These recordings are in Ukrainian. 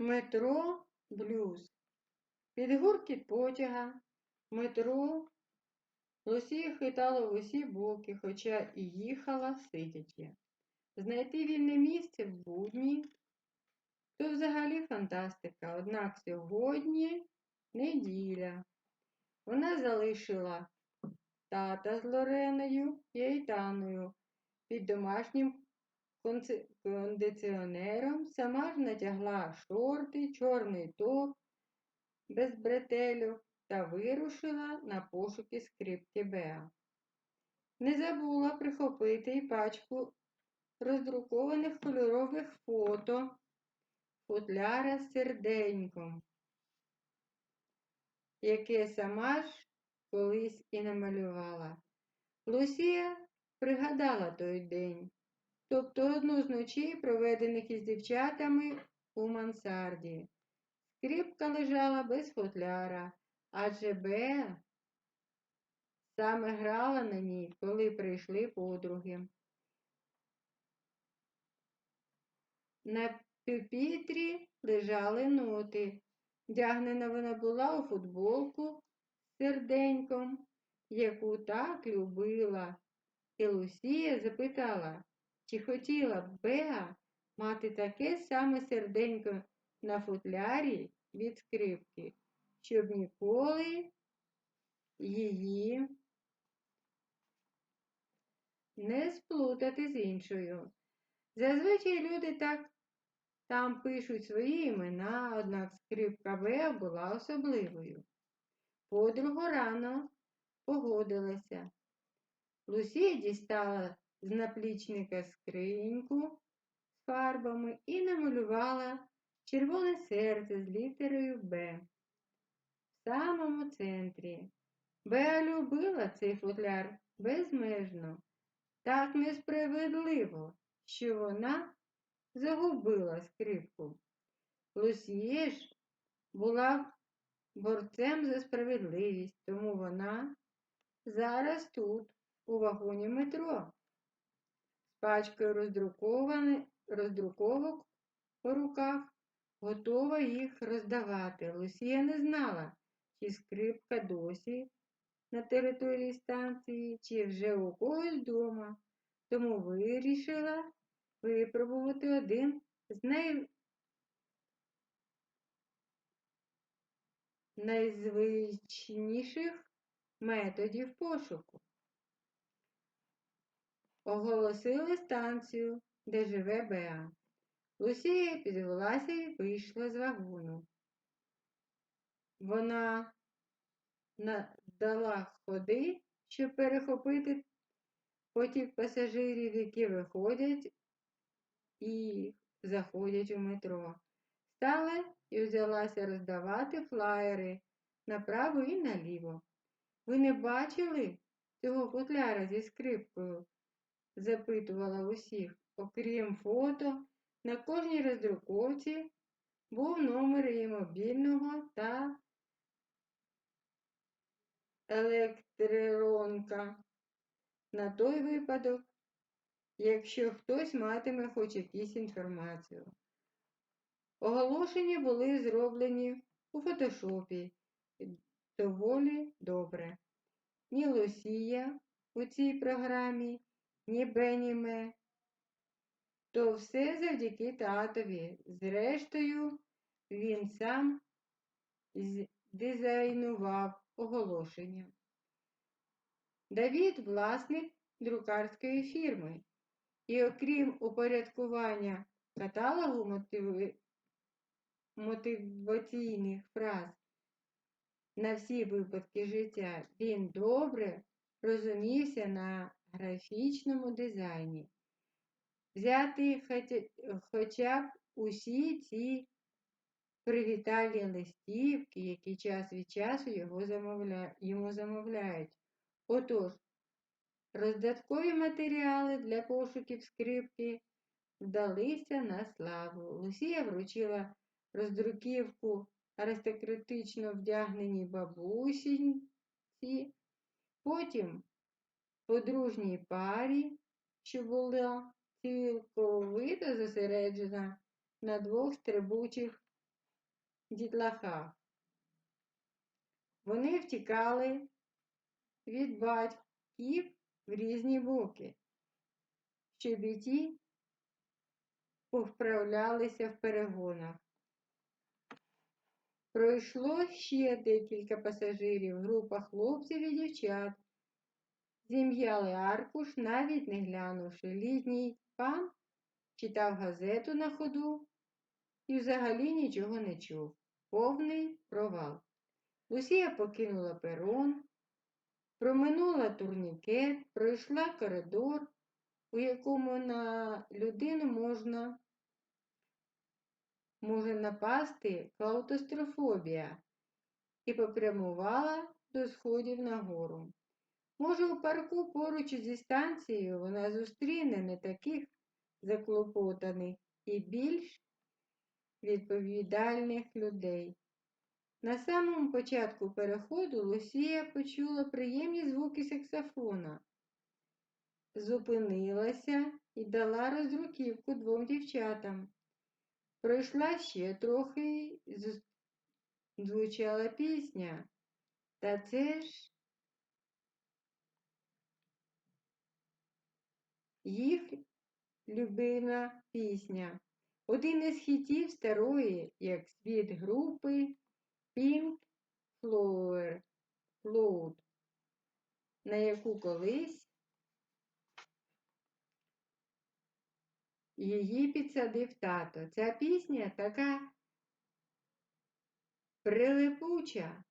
Метро блюз. Гуркіт потяга, метро Лосія хитала в усі боки, хоча і їхала сидячи. Знайти вільне місце в будні то взагалі фантастика. Однак сьогодні неділя. Вона залишила тата з Лореною і Ейтаною під домашнім кондиціонером, сама ж натягла шорти, чорний топ без бретелю та вирушила на пошуки скрипки Беа. Не забула прихопити й пачку роздрукованих кольорових фото футляра з серденьком, яке сама ж колись і намалювала. Лусія пригадала той день, тобто одну з ночей, проведених із дівчатами у мансарді. Скрипка лежала без футляра, адже Беа саме грала на ній, коли прийшли подруги. На пюпітрі лежали ноти. Вдягнена вона була у футболку з серденьком, яку так любила. І Лусія запитала, чи хотіла б Беа мати таке саме серденько на футлярі від скрипки, щоб ніколи її не сплутати з іншою. Зазвичай люди так там пишуть свої імена, однак скрипка Беа була особливою. Подруга рано погодилася. Лусія дістала з наплічника скриньку з фарбами і намалювала червоне серце з літерою Б в самому центрі. Беа любила цей футляр безмежно, так несправедливо, що вона загубила скрипку. Лусія ж була борцем за справедливість, тому вона зараз тут, у вагоні метро, роздруковани- роздруковок по руках, готова їх роздавати. Лусія не знала, чи скрипка досі на території станції, чи вже у когось вдома, тому вирішила випробувати один з най... найзвичніших методів пошуку. Оголосили станцію, де живе Беа. Лусія підвелася і вийшла з вагону. Вона надала ходи, щоб перехопити потік пасажирів, які виходять і заходять у метро. Стала і взялася роздавати флаєри направо і наліво. Ви не бачили цього футляра зі скрипкою? Запитувала усіх. Окрім фото, на кожній роздруковці був номер її мобільного та електронка на той випадок, якщо хтось матиме хоч якусь інформацію. Оголошення були зроблені у фотошопі доволі добре. Ні Лосія у цій програмі, ні Беніме. То все завдяки татові. Зрештою, він сам дизайнував оголошення. Давід власник друкарської фірми. І окрім упорядкування каталогу мотиваційних фраз на всі випадки життя, він добре розумівся на графічному дизайні. Взяти хоча, б усі ці привітальні листівки, які час від часу його замовля... йому замовляють. Отож, роздаткові матеріали для пошуків скрипки вдалися на славу. Лусія вручила роздруківку аристократично вдягненій бабусінці, потім подружній парі, що була цілковито зосереджена на двох стрибучих дітлахах. Вони втікали від батьків в різні боки, щоб і ті повправлялися в перегонах. Пройшло ще декілька пасажирів, група хлопців і дівчат. Зім'яли аркуш, навіть не глянувши. Літній пан читав газету на ходу і взагалі нічого не чув. Повний провал. Лусія покинула перон, проминула турнікет, пройшла коридор, у якому на людину можна може напасти клаутострофобія, і попрямувала до сходів нагору. Може, у парку поруч зі станцією вона зустріне не таких заклопотаних і більш відповідальних людей. На самому початку переходу Лусія почула приємні звуки саксофона, зупинилася і дала роздруківку двом дівчатам. Пройшла ще трохи звучала пісня. Та це ж їх любима пісня. Один із хітів старої, як світ групи Pink Flower, Flood, на яку колись її підсадив тато. Ця пісня така прилипуча,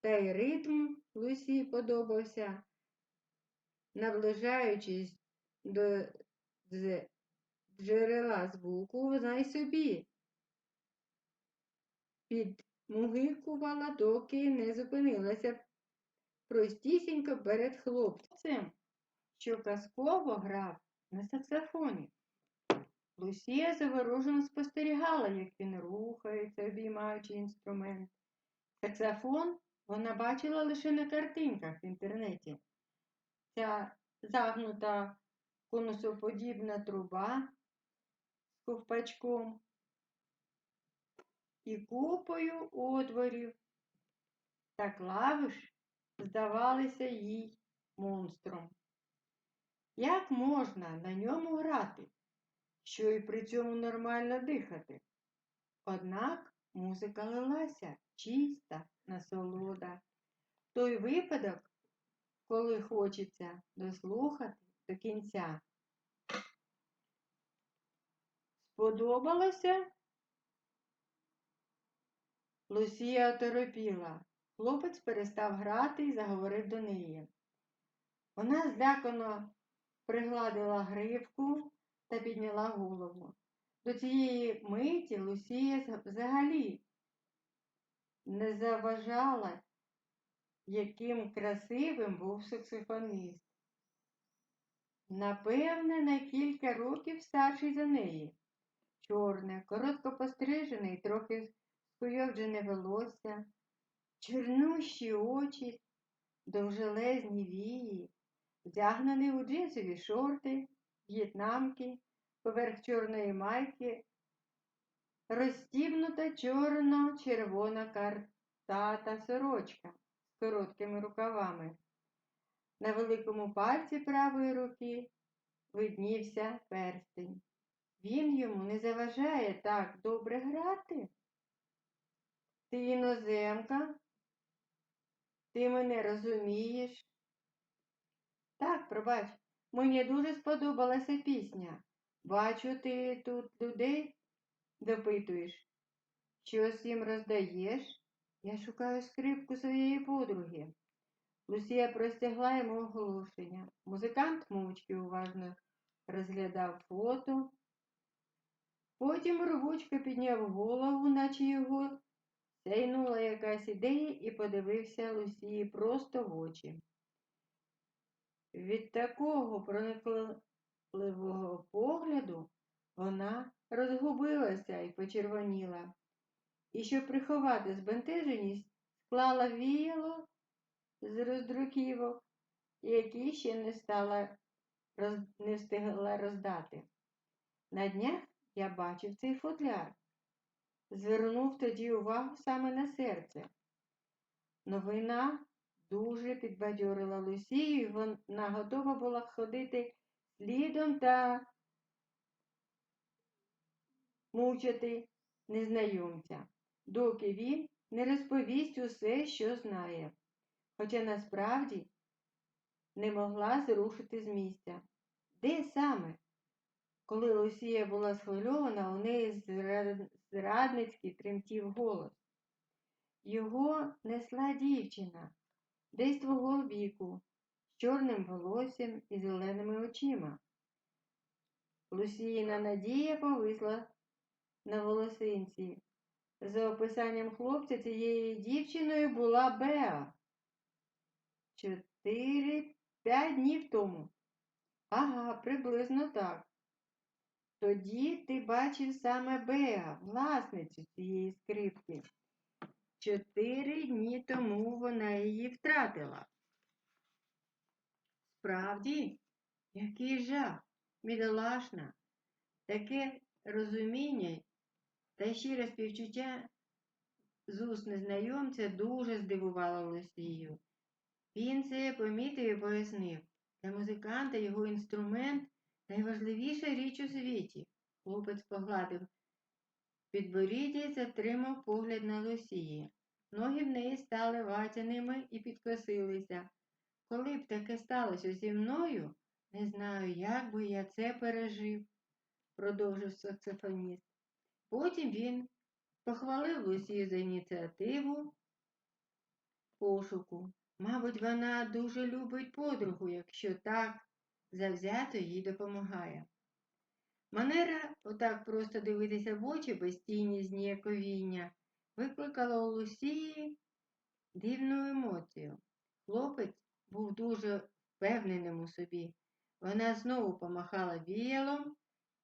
та й ритм Лусі подобався, наближаючись джерела звуку, вона й собі підмугикувала, доки не зупинилася простісінько перед хлопцем, що казково грав на саксофоні. Лусія заворожено спостерігала, як він рухається, обіймаючи інструмент. Саксофон вона бачила лише на картинках в інтернеті. Ця загнута конусоподібна труба з ковпачком і купою отворів та клавиш здавалися їй монстром. Як можна на ньому грати? що й при цьому нормально дихати. Однак музика лилася чиста, насолода. Той випадок, коли хочеться дослухати до кінця. Сподобалося? Лусія оторопіла. Хлопець перестав грати і заговорив до неї. Вона злякано пригладила гривку та підняла голову. До цієї миті Лусія взагалі не заважала, яким красивим був саксофоніст. Напевне, на кілька років старший за неї. Чорне, коротко пострижене і трохи скуйовджене волосся, чорнущі очі, довжелезні вії, вдягнений у джинсові шорти в'єтнамки, поверх чорної майки, розстібнута чорно-червона картата сорочка з короткими рукавами. На великому пальці правої руки виднівся перстень. Він йому не заважає так добре грати. Ти іноземка, ти мене розумієш? Так, пробач, Мені дуже сподобалася пісня. Бачу, ти тут людей допитуєш. Щось їм роздаєш? Я шукаю скрипку своєї подруги. Лусія простягла йому оголошення. Музикант мовчки уважно розглядав фото. Потім рвучко підняв голову, наче його сяйнула якась ідея і подивився Лусії просто в очі. Від такого проникливого погляду вона розгубилася і почервоніла, і, щоб приховати збентеженість, склала віяло з роздруківок, які ще не стала, роз... не встигла роздати. На днях я бачив цей футляр. звернув тоді увагу саме на серце. Новина дуже підбадьорила Лусію, і вона готова була ходити слідом та мучити незнайомця, доки він не розповість усе, що знає, хоча насправді не могла зрушити з місця. Де саме? Коли Лусія була схвильована, у неї зра- зрадницький тремтів голос. Його несла дівчина, десь твого віку, з чорним волоссям і зеленими очима. Лусіїна надія повисла на волосинці. За описанням хлопця цією дівчиною була Беа. Чотири-п'ять днів тому. Ага, приблизно так. Тоді ти бачив саме Беа, власницю цієї скрипки. Чотири дні тому вона її втратила. Справді, який жах, бідолашна, таке розуміння та щире співчуття з уст незнайомця дуже здивувало Лосію. Він це помітив і пояснив. Для музиканта його інструмент найважливіша річ у світі. Хлопець погладив підборіддя і затримав погляд на Лосії. Ноги в неї стали ватяними і підкосилися. Коли б таке сталося зі мною, не знаю, як би я це пережив, продовжив саксофоніст. Потім він похвалив Лусію за ініціативу пошуку. Мабуть, вона дуже любить подругу, якщо так завзято їй допомагає. Манера отак просто дивитися в очі без тіні зніяковіння викликала у Лусії дивну емоцію. Хлопець був дуже впевненим у собі. Вона знову помахала віялом,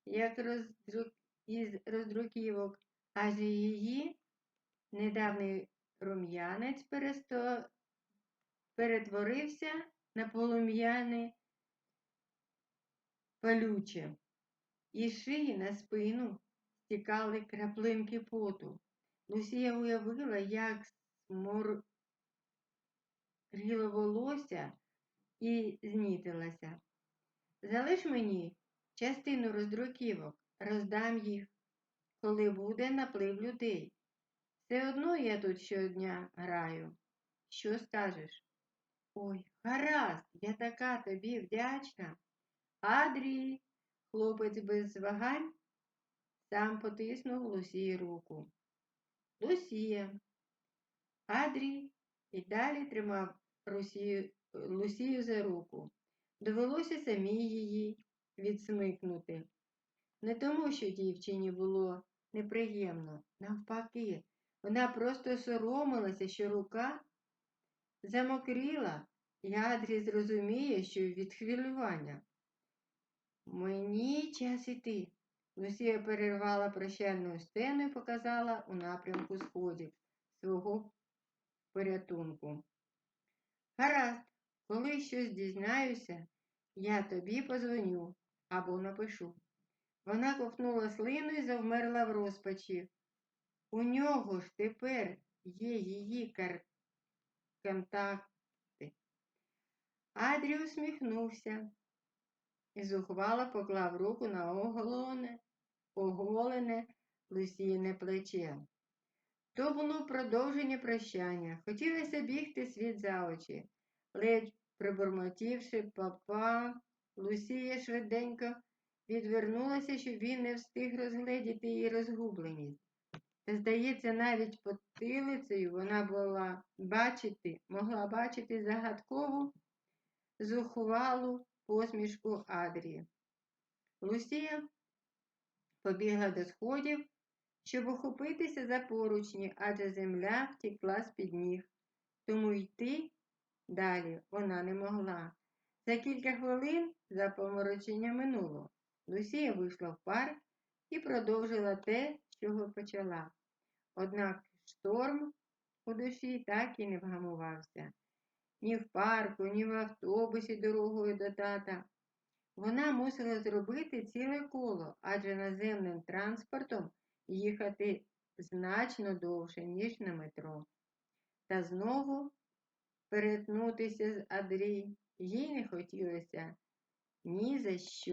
як роздру... із роздруківок, аж її недавній рум'янець пересто... перетворився на полум'яне палюче. Із шиї на спину стікали краплинки поту. Лусія уявила, як сморгіло волосся і знітилася. Залиш мені частину роздруківок, роздам їх, коли буде наплив людей. Все одно я тут щодня граю. Що скажеш? Ой, гаразд, я така тобі вдячна. Адрі, хлопець без вагань, сам потиснув Лусії руку. Лусія. Адрій і далі тримав Русію, Лусію за руку. Довелося самій її відсмикнути. Не тому, що дівчині було неприємно, навпаки, вона просто соромилася, що рука замокріла, і Адрі зрозуміє, що від хвилювання. Мені час іти. Лусія перервала прощальну стену і показала у напрямку сходів свого порятунку. Гаразд, коли щось дізнаюся, я тобі позвоню або напишу. Вона ковтнула слину і завмерла в розпачі. У нього ж тепер є її кар... контакти. Адрі усміхнувся і зухвало поклав руку на оголоне, оголене Лусіїне плече. То було продовження прощання. Хотілося бігти світ за очі. Ледь прибормотівши папа, Лусія швиденько відвернулася, щоб він не встиг розгледіти її розгубленість. Та, здається, навіть потилицею вона була бачити, могла бачити загадкову зухвалу посмішку Адрії. Лусія побігла до сходів, щоб охопитися за поручні, адже земля втікла з-під ніг, тому йти далі вона не могла. За кілька хвилин запоморочення минуло. Лусія вийшла в парк і продовжила те, чого почала. Однак шторм у душі так і не вгамувався. Ні в парку, ні в автобусі дорогою до тата. Вона мусила зробити ціле коло, адже наземним транспортом їхати значно довше, ніж на метро. Та знову перетнутися з Адрі їй не хотілося ні за що.